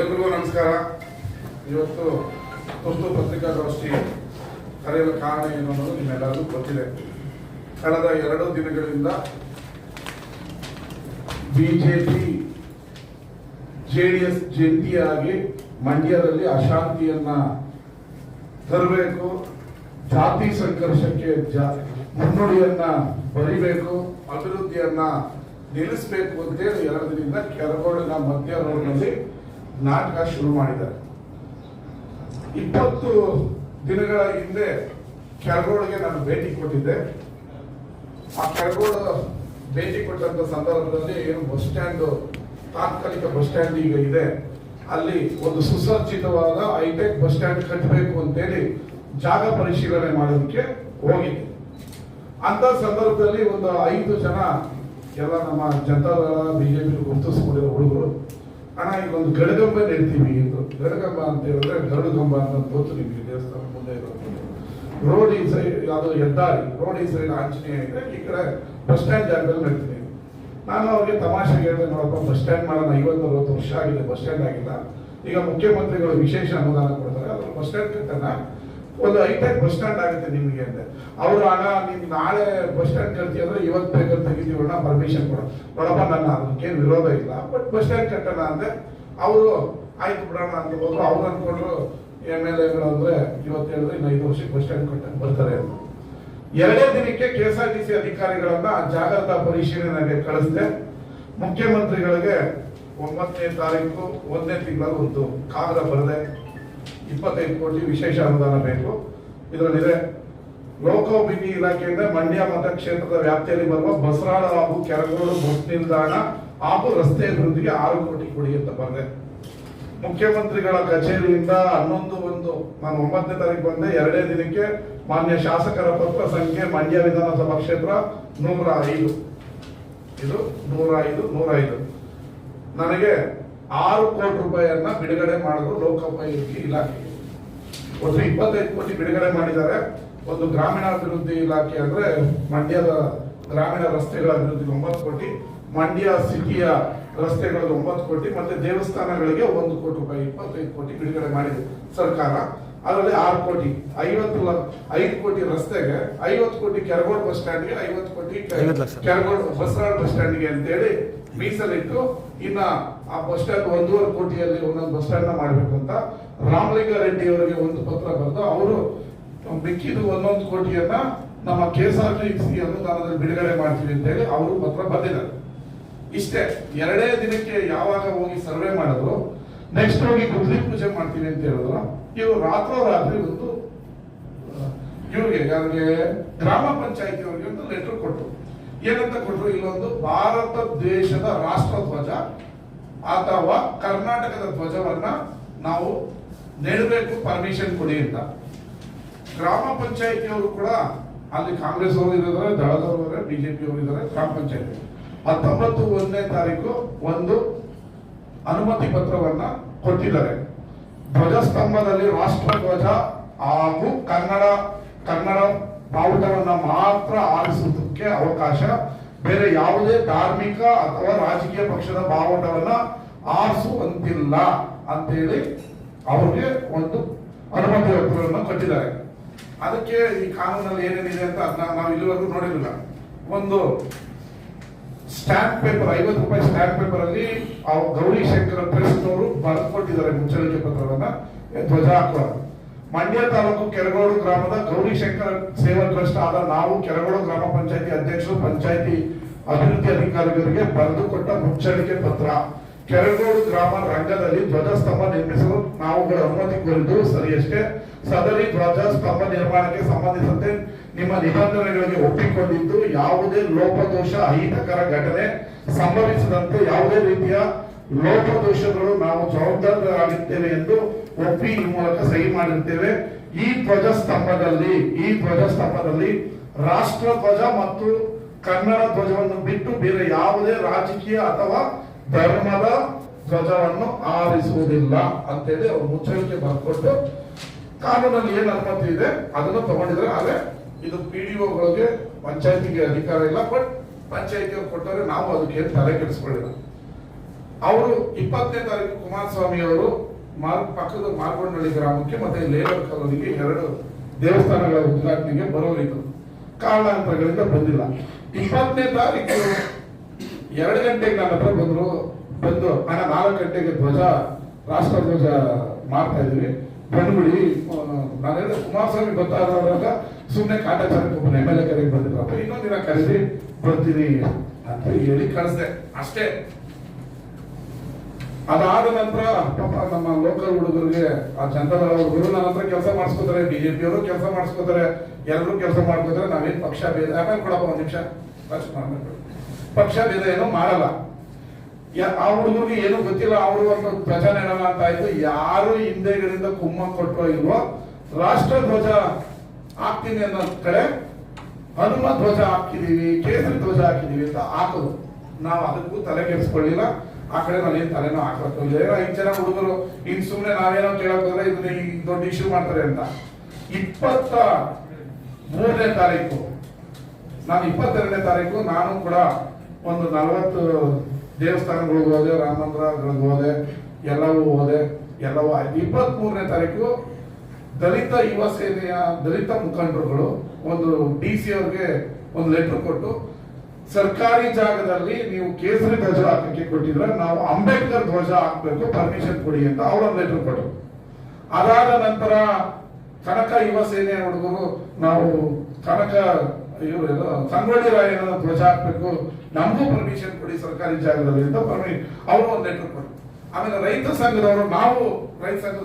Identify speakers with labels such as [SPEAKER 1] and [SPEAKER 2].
[SPEAKER 1] ಎಲ್ರಿಗೂ ನಮಸ್ಕಾರ. ಇವತ್ತು ತುರ್ತು ಪತ್ರಿಕಾಗೋಷ್ಠಿ ಕರೆಯಲು ಕಾರಣ ಏನು ಅನ್ನೋದು ನಿಮ್ಮೆಲ್ಲರಿಗೂ ಗೊತ್ತಿದೆ. ಕಳೆದ ಎರಡು ದಿನಗಳಿಂದ ಬಿಜೆಪಿ ಜೆಡಿಎಸ್ ಜಂಟಿಯಾಗಿ ಮಂಡ್ಯದಲ್ಲಿ ಅಶಾಂತಿಯನ್ನ ತರಬೇಕು, ಜಾತಿ ಸಂಘರ್ಷಕ್ಕೆ ಜಾ ಮುನ್ನುಡಿಯನ್ನ ಬರಿಬೇಕು, ಅಭಿವೃದ್ಧಿಯನ್ನ ನಿಲ್ಲಿಸಬೇಕು ಅಂತೇಳಿ ಎರಡು ದಿನದಿಂದ ಕೆರಗೋಡಿನ ಮಧ್ಯ ರೋಡ್ನಲ್ಲಿ ನಾಟಕ ಶುರು ಮಾಡಿದ್ದಾರೆ. ಇಪ್ಪತ್ತು ದಿನಗಳ ಹಿಂದೆ ಕೆಳಗೋಳಿಗೆ ನಾನು ಭೇಟಿ ಕೊಟ್ಟಿದ್ದೆ. ಆ ಕೆರಗೋಡು ಭೇಟಿ ಕೊಟ್ಟಂತ ಸಂದರ್ಭದಲ್ಲಿ ಏನು ಬಸ್ ಸ್ಟ್ಯಾಂಡ್, ತಾತ್ಕಾಲಿಕ ಬಸ್ ಸ್ಟ್ಯಾಂಡ್ ಈಗ ಇದೆ. ಅಲ್ಲಿ ಒಂದು ಸುಸಜ್ಜಿತವಾದ ಹೈಟೆಕ್ ಬಸ್ ಸ್ಟ್ಯಾಂಡ್ ಕಟ್ಟಬೇಕು ಅಂತೇಳಿ ಜಾಗ ಪರಿಶೀಲನೆ ಮಾಡೋದಕ್ಕೆ ಹೋಗಿದ್ದೆ. ಅಂತ ಸಂದರ್ಭದಲ್ಲಿ ಒಂದು ಐದು ಜನ ಎಲ್ಲ ನಮ್ಮ ಜನತಾದಳ ಬಿಜೆಪಿ ಗುರುತಿಸ್ಕೊಂಡಿರೋ ಹುಡುಗರು ಅಣ್ಣ, ಈಗ ಒಂದು ಗಡಗಂಬ ನೆಡ್ತೀವಿ ಇದು ಗಡಗಂಬ ಅಂತ ಹೇಳಿದ್ರೆ ಗರುಡಗಂಬ ಅಂತ ಗೊತ್ತು ನಿಮಗೆ ದೇವಸ್ಥಾನ ಮುಂದೆ ಇರೋದು. ರೋಡ್ ಈ ಸೈಡ್ ಯಾವುದೋ ಹೆದ್ದಾರಿ, ರೋಡ್ ಈ ಸೈಡ್ ಆಂಜನೇಯ ಇದ್ರೆ ಈ ಕಡೆ ಬಸ್ ಸ್ಟ್ಯಾಂಡ್ ಜಾಗದಲ್ಲಿ ನಡ್ತೀನಿ. ನಾನು ಅವ್ರಿಗೆ ತಮಾಷೆಗೆ ಹೇಳಿದೆ, ನೋಡಪ್ಪ, ಬಸ್ ಸ್ಟ್ಯಾಂಡ್ ಮಾಡೋಣ ಐವತ್ತು ಅರವತ್ತು ವರ್ಷ ಆಗಿದೆ, ಬಸ್ ಸ್ಟ್ಯಾಂಡ್ ಆಗಿಲ್ಲ. ಈಗ ಮುಖ್ಯಮಂತ್ರಿಗಳು ವಿಶೇಷ ಅನುದಾನ ಕೊಡ್ತಾರೆ ಅದ್ರ ಬಸ್ ಸ್ಟ್ಯಾಂಡ್ ಕಟ್ಟೋಣ. ಒಂದು ಹೈಟೆಕ್ ಬಸ್ ಸ್ಟ್ಯಾಂಡ್ ಆಗುತ್ತೆ ನಿಮಗೆ ಅಂತ. ಅವರು ಹಣ ನೀವು ನಾಳೆ ಬಸ್ ಸ್ಟ್ಯಾಂಡ್ ಕಟ್ತೀವಿ ಅಂದ್ರೆ ಇವತ್ತು ಬೇಕಾದ್ರೆ ತೆಗಿತೀವಣ್ಣ ಪರ್ಮಿಷನ್ ಕೊಡ. ನೋಡಪ್ಪ, ನನ್ನ ಅದಕ್ಕೇನು ವಿರೋಧ ಇಲ್ಲ. ಬಟ್ ಬಸ್ ಸ್ಟ್ಯಾಂಡ್ ಕಟ್ಟೋಣ ಅಂದೆ ಅವರು, ಆಯ್ತು ಬಿಡೋಣ ಅಂತ ಹೋದ್ರು. ಅವ್ರು ಅನ್ಕೊಂಡ್ರು, ಎಂ ಎಲ್ ಎಗಳು ಅಂದ್ರೆ ಇವತ್ತು ಹೇಳಿದ್ರೆ ಇನ್ನು ಐದು ವರ್ಷಕ್ಕೆ ಬಸ್ ಸ್ಟ್ಯಾಂಡ್ ಕಟ್ಟ ಬರ್ತಾರೆ ಅಂತ. ಎರಡೇ ದಿನಕ್ಕೆ K S R T C ಅಧಿಕಾರಿಗಳನ್ನ ಜಾಗ್ರತಾ ಪರಿಶೀಲನೆಗೆ ಕಳಿಸಿದೆ. ಮುಖ್ಯಮಂತ್ರಿಗಳಿಗೆ ಒಂಬತ್ತನೇ ತಾರೀಕು ಒಂದನೇ ತಿಂಗಳಲ್ಲಿ ಒಂದು ಕಾಗದ ಬರದೆ. ಇಪ್ಪತ್ತೈದು ಕೋಟಿ ವಿಶೇಷ ಅನುದಾನ ಬೇಕು. ಇದರಲ್ಲಿದೆ ಲೋಕೋಭಿವೃದ್ಧಿ ಇಲಾಖೆಯಿಂದ ಮಂಡ್ಯ ಮತಕ್ಷೇತ್ರದ ವ್ಯಾಪ್ತಿಯಲ್ಲಿ ಬರುವ ಬಸರಾಳ ಹಾಗೂ ಕೆರಗೋಡು ಬಸ್ ನಿಲ್ದಾಣ ಹಾಗೂ ರಸ್ತೆ ಅಭಿವೃದ್ಧಿಗೆ ಆರು ಕೋಟಿ ಕೊಡಿ ಅಂತ ಬಂದೆ. ಮುಖ್ಯಮಂತ್ರಿಗಳ ಕಚೇರಿಯಿಂದ ಹನ್ನೊಂದು ಒಂದು, ನಾನು ಒಂಬತ್ತನೇ ತಾರೀಕು ಬಂದೆ. ಎರಡೇ ದಿನಕ್ಕೆ ಮಾನ್ಯ ಶಾಸಕರ ಪತ್ರ ಸಂಖ್ಯೆ ಮಂಡ್ಯ ವಿಧಾನಸಭಾ ಕ್ಷೇತ್ರ ನೂರ ಐದು. ಇದು ನೂರ ಐದು ನೂರ ಐದು. ನನಗೆ ಆರು ಕೋಟಿ ರೂಪಾಯಿಯನ್ನ ಬಿಡುಗಡೆ ಮಾಡಿದ್ರು ಲೋಕೋಪಯೋಗಿ ಇಲಾಖೆ. ಒಂದು ಇಪ್ಪತ್ತೈದು ಕೋಟಿ ಬಿಡುಗಡೆ ಮಾಡಿದ್ದಾರೆ. ಒಂದು ಗ್ರಾಮೀಣಾಭಿವೃದ್ಧಿ ಇಲಾಖೆ ಅಂದ್ರೆ ಮಂಡ್ಯದ ಗ್ರಾಮೀಣ ರಸ್ತೆಗಳ ಅಭಿವೃದ್ಧಿಗೆ ಒಂಬತ್ತು ಕೋಟಿ, ಮಂಡ್ಯ ಸಿಟಿಯ ರಸ್ತೆಗಳಿಗೆ ಒಂಬತ್ತು ಕೋಟಿ, ಮತ್ತೆ ದೇವಸ್ಥಾನಗಳಿಗೆ ಒಂದು ಕೋಟಿ ರೂಪಾಯಿ, ಇಪ್ಪತ್ತೈದು ಕೋಟಿ ಬಿಡುಗಡೆ ಮಾಡಿದೆ ಸರ್ಕಾರ. ಅದರಲ್ಲಿ ಆರು ಕೋಟಿ ಐವತ್ತು ಐದು ಕೋಟಿ ರಸ್ತೆಗೆ ಐವತ್ತು ಕೋಟಿ ಕೆರಗೋಡ್ ಬಸ್ ಸ್ಟ್ಯಾಂಡ್ಗೆ ಐವತ್ತು ಕೋಟಿ. ಕೆರಗೋಡ್ ಬಸರಾಳ್ ಬಸ್ ಸ್ಟ್ಯಾಂಡ್ಗೆ ಅಂತೇಳಿ ಮೀಸಲಿಟ್ಟು ಇನ್ನ ಆ ಬಸ್ ಸ್ಟ್ಯಾಂಡ್ ಒಂದೂವರೆ ಕೋಟಿಯಲ್ಲಿ ಒಂದೊಂದು ಬಸ್ ಸ್ಟ್ಯಾಂಡ್ ಮಾಡಬೇಕು ಅಂತ ರಾಮಲಿಂಗ ರೆಡ್ಡಿ ಅವರಿಗೆ ಒಂದು ಪತ್ರ ಬರೆದು ಅವರು ಮಿಕ್ಕಿದ ಒಂದೊಂದು ಕೋಟಿಯನ್ನ ನಮ್ಮ K S R T C ಅನುದಾನದಲ್ಲಿ ಬಿಡುಗಡೆ ಮಾಡ್ತೀವಿ ಅಂತ ಹೇಳಿ ಅವರು ಪತ್ರ ಬರೆದಿದ್ದಾರೆ ಇಷ್ಟೇ ಎರಡೇ ದಿನಕ್ಕೆ ಯಾವಾಗ ಹೋಗಿ ಸರ್ವೆ ಮಾಡಿದ್ರು ನೆಕ್ಸ್ಟ್ ಹೋಗಿ ಗುದ್ಲಿ ಪೂಜೆ ಮಾಡ್ತೀವಿ ಅಂತ ಹೇಳಿದ್ರು ಇವರು ರಾತ್ರೋರಾತ್ರಿ ಒಂದು ಇವ್ರಿಗೆ ಯಾರಿಗೆ ಗ್ರಾಮ ಪಂಚಾಯತಿ ಅವರಿಗೆ ಒಂದು ಲೆಟರ್ ಕೊಟ್ಟರು ಏನಂತ ಕೊಟ್ಟರು ಇಲ್ಲೊಂದು ಭಾರತ ದೇಶದ ರಾಷ್ಟ್ರ ಧ್ವಜ ಅಥವಾ ಕರ್ನಾಟಕದ ಧ್ವಜವನ್ನ ನಾವು ನೆಡಬೇಕು ಪರ್ಮಿಷನ್ ಕೊಡಿ ಅಂತ. ಗ್ರಾಮ ಪಂಚಾಯತಿಯವರು ಕೂಡ ಅಲ್ಲಿ ಕಾಂಗ್ರೆಸ್ ಅವರು ಇದ್ದಾರೆ, ದಳದವರು ಬಿಜೆಪಿ ಅವರು ಇದ್ದಾರೆ, ಗ್ರಾಮ ಪಂಚಾಯತಿ. ಹತ್ತೊಂಬತ್ತು ಒಂದನೇ ತಾರೀಕು ಒಂದು ಅನುಮತಿ ಪತ್ರವನ್ನ ಕೊಟ್ಟಿದ್ದಾರೆ. ಧ್ವಜಸ್ತಂಭದಲ್ಲಿ ರಾಷ್ಟ್ರ ಧ್ವಜ ಹಾಗೂ ಕನ್ನಡ ಕನ್ನಡ ಬಾವುಟವನ್ನ ಮಾತ್ರ ಆರಿಸುವುದಕ್ಕೆ ಅವಕಾಶ. ಬೇರೆ ಯಾವುದೇ ಧಾರ್ಮಿಕ ಅಥವಾ ರಾಜಕೀಯ ಪಕ್ಷದ ಬಾವುಟವನ್ನ ಆರಿಸುವಂತಿಲ್ಲ ಅಂತೇಳಿ ಅವ್ರಿಗೆ ಒಂದು ಅನುಮತಿ ಪತ್ರವನ್ನು ಕೊಟ್ಟಿದ್ದಾರೆ. ಅದಕ್ಕೆ ಈ ಕಾನೂನಲ್ಲಿ ಏನೇನಿದೆ ಅಂತ ನಾವು ಇಲ್ಲಿವರೆಗೂ ನೋಡಿರಲಿಲ್ಲ. ಒಂದು ಸ್ಟ್ಯಾಂಪ್ ಪೇಪರ್, ಐವತ್ತು ರೂಪಾಯಿ ಸ್ಟ್ಯಾಂಪ್ ಪೇಪರ್ ಅಲ್ಲಿ ಗೌರಿ ಶಂಕರ ಟ್ರಸ್ಟ್ನವರು ಬರೆದುಕೊಟ್ಟಿದ್ದಾರೆ ಮುಚ್ಚಳಿಕೆ ಪತ್ರವನ್ನ ಧ್ವಜ ಹಾಕುವ ಮಂಡ್ಯ ತಾಲೂಕು ಕೆರಗೋಡು ಗ್ರಾಮದ ಗೌರಿ ಶಂಕರ ಸೇವಾ ಟ್ರಸ್ಟ್ ಆದ ನಾವು ಕೆರಗೋಡು ಗ್ರಾಮ ಪಂಚಾಯತಿ ಅಧ್ಯಕ್ಷರು, ಪಂಚಾಯತಿ ಅಭಿವೃದ್ಧಿ ಅಧಿಕಾರಿಗಳಿಗೆ ಬರೆದುಕೊಟ್ಟ ಮುಚ್ಚಳಿಕೆ ಪತ್ರ. ಕೆರಗೋಡು ಗ್ರಾಮ ರಂಗದಲ್ಲಿ ಧ್ವಜಸ್ತಂಭ ನಿರ್ಮಿಸಲು ನಾವುಗಳ ಅನುಮತಿ ಕೋರಿದ್ದು ಸರಿಯಷ್ಟೇ ಸದರಿ ಧ್ವಜಸ್ತಂಭ ನಿರ್ಮಾಣಕ್ಕೆ ಸಂಬಂಧಿಸಿದಂತೆ ನಿಮ್ಮ ನಿಬಂಧನೆಗಳಿಗೆ ಒಪ್ಪಿಕೊಂಡಿದ್ದು ಯಾವುದೇ ಲೋಪದೋಷ, ಅಹಿತಕರ ಘಟನೆ ಸಂಭವಿಸದಂತೆ ಯಾವುದೇ ರೀತಿಯ ಲೋಪದೋಷಗಳು ನಾವು ಜವಾಬ್ದಾರರಾಗಿದ್ದೇವೆ ಎಂದು ಒಪ್ಪಿ ಈ ಮೂಲಕ ಸಹಿ ಮಾಡಿರ್ತೇವೆ. ಈ ಧ್ವಜಸ್ತಂಭದಲ್ಲಿ ಈ ಧ್ವಜಸ್ತಂಭದಲ್ಲಿ ರಾಷ್ಟ್ರ ಧ್ವಜ ಮತ್ತು ಕನ್ನಡ ಧ್ವಜವನ್ನು ಬಿಟ್ಟು ಬೇರೆ ಯಾವುದೇ ರಾಜಕೀಯ ಅಥವಾ ಧರ್ಮದ ಧ್ವಜವನ್ನು ಆರಿಸುವುದಿಲ್ಲ ಅಂತೇಳಿ ಅವರು ಮುಚ್ಚಳಿಕೆ ಬರ್ಕೊಟ್ಟು ಕಾನೂನಲ್ಲಿ ಏನ್ ಅನುಮತಿ ಇದೆ ಅದನ್ನು ತಗೊಂಡಿದ್ರೆ ಆದ್ರೆ ಇದು ಪಿ ಡಿ ಒಗಳಿಗೆ ಪಂಚಾಯತಿಗೆ ಅಧಿಕಾರ ಇಲ್ಲ, ಬಟ್ ಪಂಚಾಯತಿ ಅವ್ರು ಕೊಟ್ಟರೆ ನಾವು ಅದಕ್ಕೆ ತಲೆ ಕೆಡಿಸ್ಕೊಳ್ಳಿಲ್ಲ ಅವರು ಇಪ್ಪತ್ತನೇ ತಾರೀಕು ಕುಮಾರಸ್ವಾಮಿ ಅವರು ಮಾರ್, ಪಕ್ಕದ ಮಾರ್ಕೊಂಡಳ್ಳಿ ಗ್ರಾಮಕ್ಕೆ ಮತ್ತೆ ಲೇಬರ್ ಕಾಲೋನಿಗೆ ಎರಡು ದೇವಸ್ಥಾನಗಳ ಉದ್ಘಾಟನೆಗೆ ಬರೋರಿದ್ರು. ಕಾರಣಾಂತರಗಳಿಂದ ಬಂದಿಲ್ಲ. ಇಪ್ಪತ್ತನೇ ತಾರೀಕು ಎರಡು ಗಂಟೆಗೆ ನನ್ನ ಹತ್ರ ಬಂದ್ರು, ಬಂದು ನಾನು ನಾಲ್ಕು ಗಂಟೆಗೆ ಧ್ವಜ, ರಾಷ್ಟ್ರ ಧ್ವಜ ಮಾಡ್ತಾ ಇದ್ವಿ. ಬಂದ್ಬಿಡಿ ನಾನು ಕುಮಾರಸ್ವಾಮಿ ಗೊತ್ತಾದಾಗ ಸುಮ್ಮನೆ ಕಾಟಾಚಾರಕ್ಕೆ ಒಬ್ಬನ ಎಂ ಎಲ್ ಎ ಕರೆಗೆ ಬಂದಿದ್ರಪ್ಪ ಇನ್ನೊಂದು ದಿನ ಕರೆಸಿ ಬರ್ತೀನಿ ಅಂತ ಹೇಳಿ ಕಳಿಸ್ದೆ. ಅಷ್ಟೇ. ಅದಾದ ನಂತರ ಪಾಪ ನಮ್ಮ ಲೋಕಲ್ ಹುಡುಗರಿಗೆ, ಆ ಜನತಾದಳ ಅವರು ನನ್ನ ಹತ್ರ ಕೆಲಸ ಮಾಡಿಸ್ಕೋತಾರೆ ಬಿಜೆಪಿ ಅವರು ಕೆಲಸ ಮಾಡಿಸ್ಕೋತಾರೆ, ಎಲ್ಲರೂ ಕೆಲಸ ಮಾಡ್ಕೋತಾರೆ, ನಾವೇನ್ ಪಕ್ಷ ಭೇದ, ಆಮೇಲೆ ಕೊಡಪ್ಪ ಒಂದ್ ನಿಮಿಷ. ಪಕ್ಷ ಭೇದ ಏನೋ ಮಾಡಲ್ಲ. ಆ ಹುಡುಗರಿಗೆ ಏನು ಗೊತ್ತಿಲ್ಲ, ಅವರು ಒಂದು ಪ್ರಚಾರ ಏನಲ್ಲ ಅಂತ ಆಯ್ತು. ಯಾರು ಹಿಂದೆಗಳಿಂದ ಕುಮ್ಮ ಕೊಟ್ಟೋ ಇಲ್ವೋ, ರಾಷ್ಟ್ರ ಧ್ವಜ ಹಾಕ್ತೀನಿ ಅನ್ನೋ ಕಡೆ, ಹನುಮ ಧ್ವಜ ಹಾಕಿದೀವಿ ಕೇಸರಿ ಧ್ವಜ ಹಾಕಿದೀವಿ ಅಂತ ಹಾಕೋದು. ನಾವು ಅದಕ್ಕೂ ತಲೆ ಕೆಡಿಸ್ಕೊಳ್ಳಿಲ್ಲ. ಆ ಕಡೆ ಏನ್ ತಲೆನೂ ಹಾಕೋದು ಏನೋ ಐದು ಜನ ಹುಡುಗರು, ಇನ್ ಸುಮ್ನೆ ನಾವೇನೋ ಕೇಳಕ್ಕೋದ್ರೆ ಇದನ್ನ ದೊಡ್ಡ ಇಶ್ಯೂ ಮಾಡ್ತಾರೆ ಅಂತ. ಇಪ್ಪತ್ತ ಮೂರನೇ ತಾರೀಕು. ನಾನು ಇಪ್ಪತ್ತೆರಡನೇ ತಾರೀಕು, ನಾನು ಕೂಡ ಒಂದು ನಲವತ್ತು ದೇವಸ್ಥಾನಗಳಿಗೆ ಹೋದೆ ರಾಮ ಮಂದಿರಗಳಿಗೆ ಹೋದೆ, ಎಲ್ಲವೂ ಹೋದೆ, ಎಲ್ಲವೂ ಆಯ್ತು. ಇಪ್ಪತ್ತ್ ಮೂರನೇ ತಾರೀಕು ದಲಿತ ಯುವ ಸೇನೆಯ ದಲಿತ ಮುಖಂಡರುಗಳು ಒಂದು ಡಿ ಸಿ ಅವ್ರಿಗೆ ಒಂದು ಲೆಟರ್ ಕೊಟ್ಟು ಸರ್ಕಾರಿ ಜಾಗದಲ್ಲಿ ನೀವು ಕೇಸರಿ ಧ್ವಜ ಹಾಕಕ್ಕೆ ಕೊಟ್ಟಿದ್ರೆ ನಾವು ಅಂಬೇಡ್ಕರ್ ಧ್ವಜ ಹಾಕ್ಬೇಕು ಪರ್ಮಿಷನ್ ಕೊಡಿ ಅಂತ ಅವರೊಂದು ಲೆಟರ್ ಕೊಟ್ಟರು. ಅದಾದ ನಂತರ ಕನಕ ಯುವ ಸೇನೆ ಹುಡುಗರು ನಾವು ಕನಕ ಸಂಗೊಳ್ಳಿ ರಾಯನ ಧ್ವಜ ಹಾಕ್ಬೇಕು, ನಮಗೂ ಪರ್ಮಿಷನ್ ಕೊಡಿ ಸರ್ಕಾರಿ ಜಾಗದಲ್ಲಿ ಅಂತ ಪರ್ಮಿ ಅವರು ಒಂದು ಲೆಟರ್ ಕೊಟ್ಟರು. ಆಮೇಲೆ ರೈತ ಸಂಘದವರು, ನಾವು ರೈತ ಸಂಘದ